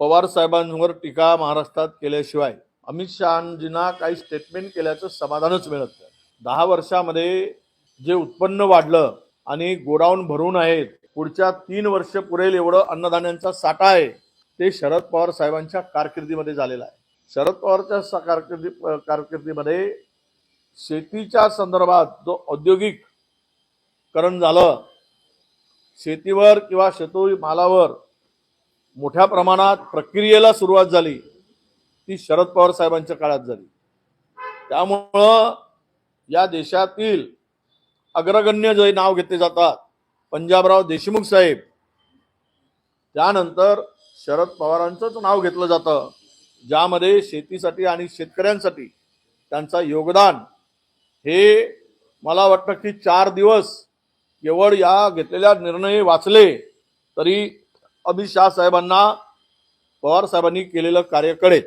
पवार साहेबांवर टीका महाराष्ट्रात केल्याशिवाय अमित शहाजींना काही स्टेटमेंट केल्याचं समाधानच मिळत नाही. दहा वर्षामध्ये जे उत्पन्न वाढलं आणि गोडाऊन भरून आहेत पुढच्या तीन वर्ष पुरेल एवढं अन्नधान्यांचा साठा आहे ते शरद पवार साहेबांच्या कारकिर्दीमध्ये झालेलं आहे. शरद पवारच्या कारकिर्दी कारकिर्दीमध्ये शेतीच्या संदर्भात जो औद्योगिककरण झालं शेतीवर किंवा शेतोरी मालावर मोठ्या प्रमाणात प्रक्रियेला सुरुवात झाली ती शरद पवार साहेबांच्या काळात झाली. त्यामुळं या देशातील अग्रगण्य जे नाव घेतले जातात पंजाबराव देशमुख साहेब त्यानंतर शरद पवारांचंच नाव घेतलं जातं ज्यामध्ये शेतीसाठी आणि शेतकऱ्यांसाठी त्यांचं योगदान हे मला वाटतं की चार दिवस केवळ या घेतलेल्या निर्णय वाचले तरी अमित शाह साहेबांना पवार साहेबांनी केलेलं कार्य कळेल.